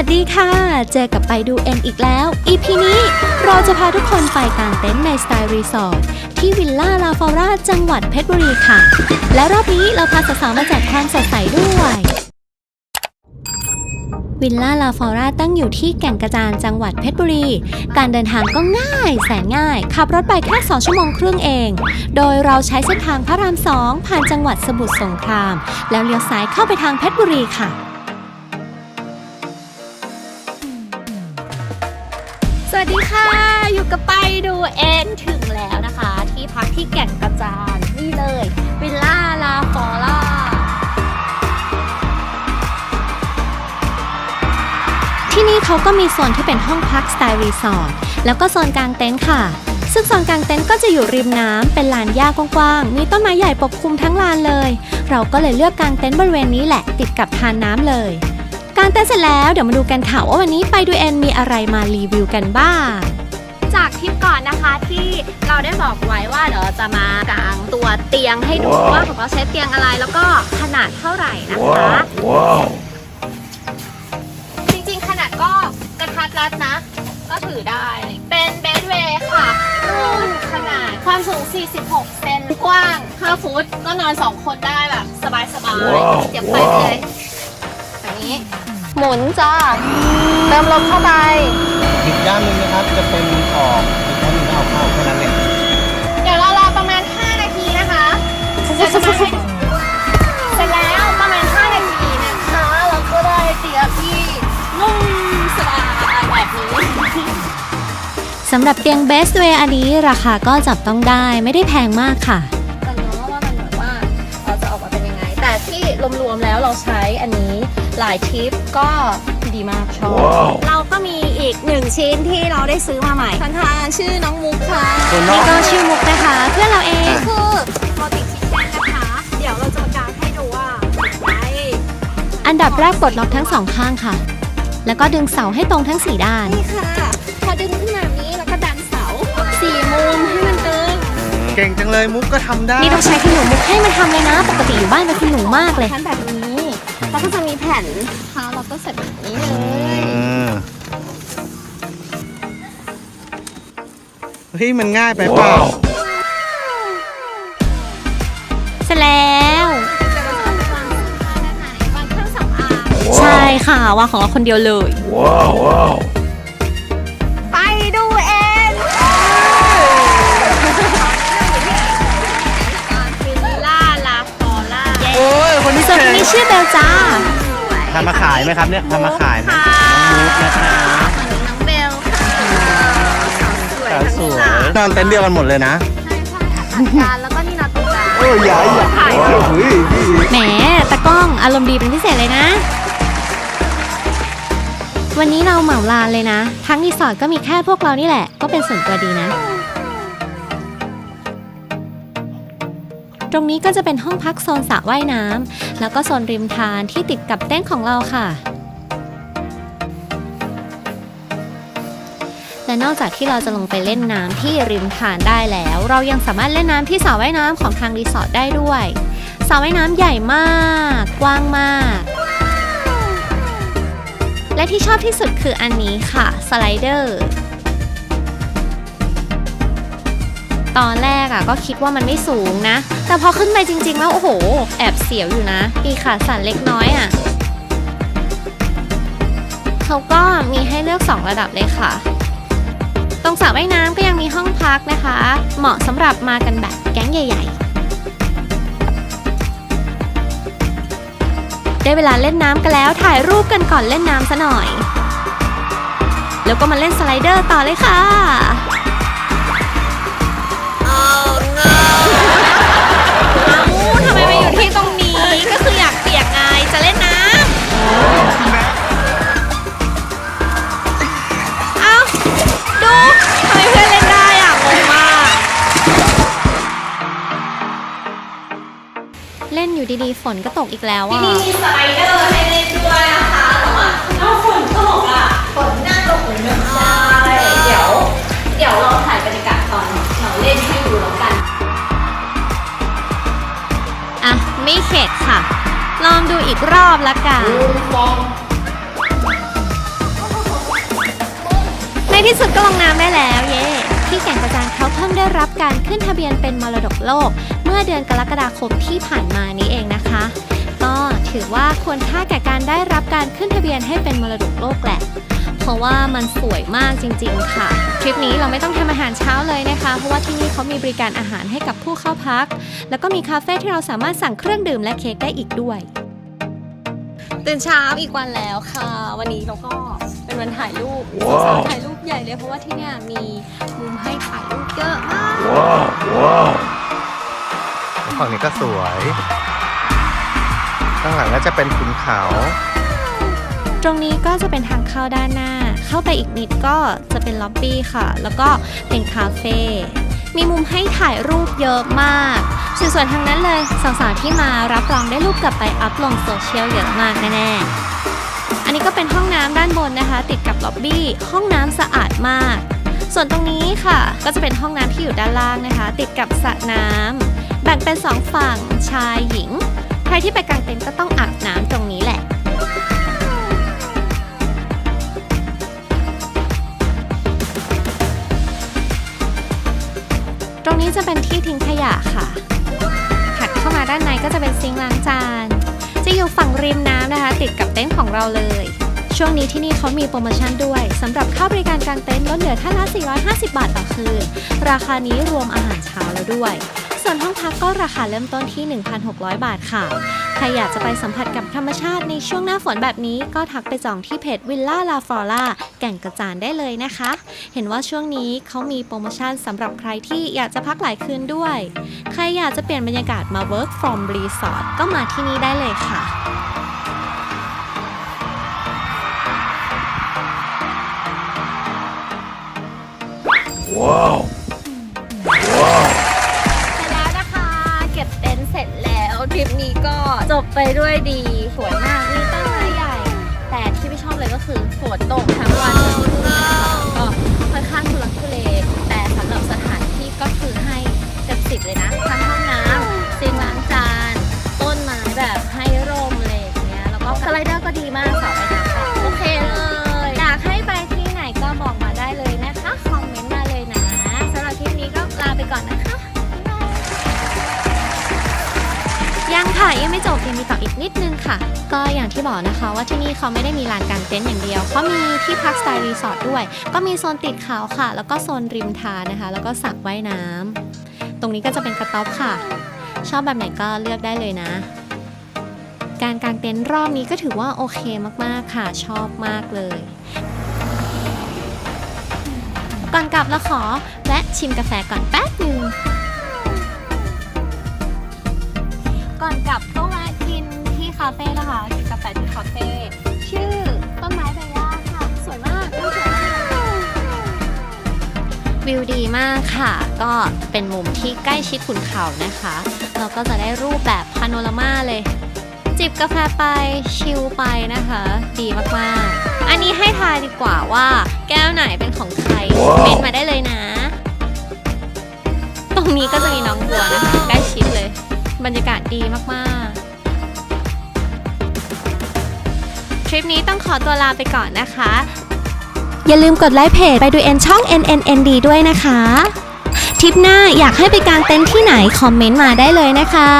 วัสดีค่ะ เจอกับไปดูเอ็นอีกแล้ว EP นี้เราจะพาทุกคนไปกางเต็นท์ในสไตล์รีสอร์ทที่วิลล่าลาฟอร่าจังหวัดเพชรบุรีค่ะ และรอบนี้เราพาสาวๆมาแจกความสดใสด้วย วิลล่าลาฟอร่าตั้งอยู่ที่แก่งกระจานจังหวัดเพชรบุรี การเดินทางก็ง่าย แสนง่าย ขับรถไปแค่2ชั่วโมงครึ่งเอง โดยเราใช้เส้นทางพระรามสองผ่านจังหวัดสมุทรสงคราม แล้วเลี้ยวซ้ายเข้าไปทางเพชรบุรีค่ะ ค่ะ อยู่กับไปดูเอนถึงแล้วนะคะ ที่พักที่แก่งกระจานนี่เลยวิลล่าลาฟอร่าที่นี่เขาก็มีโซนที่เป็นห้องพักสไตล์รีสอร์ทแล้วก็โซนกลางเต็นท์ค่ะ ซึ่งโซนกลางเต็นท์ก็จะอยู่ริมน้ำเป็นลานหญ้ากว้างๆมีต้นไม้ใหญ่ปกคลุมทั้งลานเลย เราก็เลยเลือกกลางเต็นท์บริเวณนี้แหละ ติดกับทานน้ำเลย กางเต็นท์เสร็จแล้วเดี๋ยวมาดูกันค่ะว่าวันนี้ไปดูเอ็นมีอะไรมารีวิวกันบ้าง จากทริปก่อนนะคะที่เราได้บอกไว้ว่าเดี๋ยวเราจะมากางตัวเตียงให้ดูว่าของเราใช้เตียงอะไรแล้วก็ขนาดเท่าไหร่นะคะ Wow. จริงๆขนาดก็กระทัดรัดนะ ก็ถือได้เป็นเบดเวย์ค่ะรุ่นขนาดความสูง 46 เซนกว้าง 5 ฟุต ก็นอน 2 คนได้แบบ สบายว้าวๆเสียบไฟไปเลยแบบนี้ หมุนจ้าเติมลมเข้าไป อีกด้านหนึงนะครับจะเป็นออกอีกด้านหนึงเอาเข้าแค่นั้นเองเดี๋ยวเรารอประมาณ 5 นาทีนะคะเสร็จแล้วเสร็จแล้วประมาณ 5 นาทีนะคะเราก็ได้เตียงที่นุ่มสบายแบบนี้สำหรับเตียง Best Way อันนี้ราคาก็จับต้องได้ไม่ได้แพงมากค่ะ แต่เนาะว่ามันแบบว่าเราจะออกมาเป็นยังไง แต่ที่รวมๆแล้วเราใช้อันนี้ หลายทริปก็ดีมากชอบว้าวเราก็มีอีกหนึ่งชิ้นที่เราได้ซื้อมาใหม่ทางทางชื่อน้องมุกค่ะส่วนน้อนี่งก็ชื่อมุกนะคะ เพื่อนเราเองคือโมติคิเชนนะคะ เดี๋ยวเราจะมากางให้ดูว่าไอันดับแรกกดล็อกทั้งสองข้างค่ะ แล้วก็ดึงเสาให้ตรงทั้งสี่ด้าน นี่ค่ะ พอดึงขึ้นมาแบบนี้แล้วก็ดันเสาสี่มุมให้มันตึงเก่งจังเลยมุกก็ทำได้ นี่ต้องใช้คุณหนูมุกให้มันทำเลยนะ ปกติอยู่บ้านเป็นคุณหนูมากเลยชั้นแบบนี้ แล้วก็จะมีแผ่นเท้าเราก็เสร็จแบบนี้เลอืย มเฮ้ยมันง่ายไปเปล่า Wow. เสร็จแล้วใช่ค่ะวางของเราคนเดียวเลย Wow. Wow. ไป ชื่อเบลจ้าทำมาขายไหมครับเนี่ยทำมาขายไหมค่ะน้องมุกนะคะน้องเบลค่ะสาวสวยสาวสวยนอนเต็นท์เดียวกันหมดเลยนะใช่ใช่อัดการแล้วก็นี่นะตุ๊กตาโอ้ยใหญ่ใหญ่ถ่ายเฮ้ยพี่แหมตะกล้องอารมณ์ดีเป็นพิเศษเลยนะ วันนี้เราเหมาลานเลยนะ ทั้งรีสอร์ทก็มีแค่พวกเรานี่แหละ ก็เป็นส่วนตัวดีนะ ตรงนี้ก็จะเป็นห้องพักโซนสระว่ายน้ำแล้วก็โซนริมทานที่ติดกับเต็นท์ของเราค่ะและนอกจากที่เราจะลงไปเล่นน้ำที่ริมทานได้แล้ว เรายังสามารถเล่นน้ำที่สระว่ายน้ำของทางรีสอร์ทได้ด้วยสระว่ายน้ำใหญ่มาก กว้างมาก และที่ชอบที่สุดคืออันนี้ค่ะ สไลเดอร์ ตอนแรกอะก็คิดว่ามันไม่สูงนะ แต่พอขึ้นไปจริง ๆ แล้วโอ้โห แอบเสียวอยู่นะมีขาสั่นเล็กน้อยอะเขาก็มีให้เลือก 2 ระดับเลยค่ะ ตรงสระว่ายน้ำก็ยังมีห้องพักนะคะ เหมาะสำหรับมากันแบบแก๊งใหญ่ ๆได้เวลาเล่นน้ำกันแล้วถ่ายรูปกันก่อนเล่นน้ำซะหน่อย แล้วก็มาเล่นสไลเดอร์ต่อเลยค่ะ อยู่ดีๆ ฝนก็ตกอีกแล้วอะ ที่นี่มีสไลเดอร์ให้เล่นด้วยนะคะแต่ว่าถ้าฝนตกอะฝนน่าตกเหมือนกันใช่เดี๋ยว เดี๋ยวเราถ่ายบรรยากาศตอนเราเล่นให้ดูแล้วกัน อะ ไม่เข็ดค่ะ ลองดูอีกรอบละกันที่สุดก็ลงน้ำได้แล้ว เย้ ที่แก่งกระจานเขาเพิ่งได้รับการขึ้นทะเบียนเป็นมรดกโลก เมื่อเดือนกรกฎาคมที่ผ่านมานี้เองนะคะ ก็ถือว่าควรค่าแก่การได้รับการขึ้นทะเบียนให้เป็นมรดกโลกแหละ เพราะว่ามันสวยมากจริง ๆ ค่ะ ทริปนี้เราไม่ต้องทำอาหารเช้าเลยนะคะ เพราะว่าที่นี่เขามีบริการอาหารให้กับผู้เข้าพัก แล้วก็มีคาเฟ่ที่เราสามารถสั่งเครื่องดื่มและเค้กได้อีกด้วยตื่นเช้าอีกวันแล้วค่ะ วันนี้เราก็เป็นวันถ่ายรูปสาวๆถ่ายรูปใหญ่เลยเพราะว่าที่เนี่ยมีมุมให้ถ่ายรูปเยอะมาก ฝั่งนี้ก็สวย ข้างหลังก็จะเป็นขุนเขา ตรงนี้ก็จะเป็นทางเข้าด้านหน้า เข้าไปอีกนิดก็จะเป็นล็อบบี้ค่ะ แล้วก็เป็นคาเฟ่มีมุมให้ถ่ายรูปเยอะมากสวยๆทั้งนั้นเลยสาวๆที่มารับรองได้รูปกลับไปอัพลงโซเชียลเยอะมากแน่ๆอันนี้ก็เป็นห้องน้ำด้านบนนะคะ ติดกับล็อบบี้ห้องน้ำสะอาดมาก ส่วนตรงนี้ค่ะ ก็จะเป็นห้องน้ำที่อยู่ด้านล่างนะคะ ติดกับสระน้ำ แบ่งเป็นสองฝั่งชายหญิง ใครที่ไปกางเต็นท์ก็ต้องอาบน้ำตรงนี้แหละ ตรงนี้จะเป็นที่ทิ้งขยะค่ะถัดเข้ามาด้านในก็จะเป็นซิงค์ล้างจาน จะอยู่ฝั่งริมน้ำนะคะ ติดกับเต็นท์ของเราเลย ช่วงนี้ที่นี่เขามีโปรโมชั่นด้วยสำหรับเข้าบริการกางเต็นท์ลดเหลือท่านละ 450 บาทต่อคืน ราคานี้รวมอาหารเช้าแล้วด้วย ส่วนห้องพักก็ราคาเริ่มต้นที่ 1,600 บาทค่ะ ใครอยากจะไปสัมผัสกับธรรมชาติในช่วงหน้าฝนแบบนี้ ก็ทักไปจองที่เพจวิลล่าลาฟลอร่าแก่งกระจานได้เลยนะคะ เห็นว่าช่วงนี้เขามีโปรโมชั่นสำหรับใครที่อยากจะพักหลายคืนด้วย ใครอยากจะเปลี่ยนบรรยากาศมา work from resort ก็มาที่นี่ได้เลยค่ะเส ล้วทริปนี้ก็จบไปด้วยดีสวยมากมีต้นไม้ใหญ่ แต่ที่ไม่ชอบเลยก็คือฝนตกทั้งวันเลยก็ค่อนข้างทุลักทุเลแต่สำหรับสถานที่ก็คือให้เต็มสิบเลยนะทั้ง ค่ะยังไม่จบยังมีต่ออีกนิดนึงค่ะ ก็อย่างที่บอกนะคะว่าที่นี่เขาไม่ได้มีลานกางเต็นท์อย่างเดียวเขามีที่พักสไตล์รีสอร์ทด้วย ก็มีโซนติดเขาค่ะ แล้วก็โซนริมทานนะคะ แล้วก็สระว่ายน้ำตรงนี้ก็จะเป็นกระต๊อบค่ะ ชอบแบบไหนก็เลือกได้เลยนะ การกางเต็นท์รอบนี้ก็ถือว่าโอเคมากๆค่ะ ชอบมากเลย ก่อนกลับเราขอแวะชิมกาแฟก่อนแป๊บหนึง ก่อนกลับก็แวะกินที่คาเฟ่นะคะกินกาแฟที่คาเฟ่ชื่อต้นไม้ใบหญ้าค่ะ สวยมากวิวสวยมากวิวดีมากค่ะ ก็เป็นมุมที่ใกล้ชิดขุนเขานะคะ เราก็จะได้รูปแบบพาโนรามาเลย จิบกาแฟไปชิลไปนะคะ ดีมากๆ อันนี้ให้ทายดีกว่าว่า แก้วไหนเป็นของใครเม้นต์มาได้เลยนะ ตรงนี้ก็จะมีน้องบัวนะคะใกล้ชิดเลย บรรยากาศดีมากๆ ทริปนี้ต้องขอตัวลาไปก่อนนะคะ อย่าลืมกดไลค์เพจไปดูเอ็นช่อง NNND ด้วยนะคะทริปหน้าอยากให้ไปกางเต็นท์ที่ไหน คอมเมนต์มาได้เลยนะคะ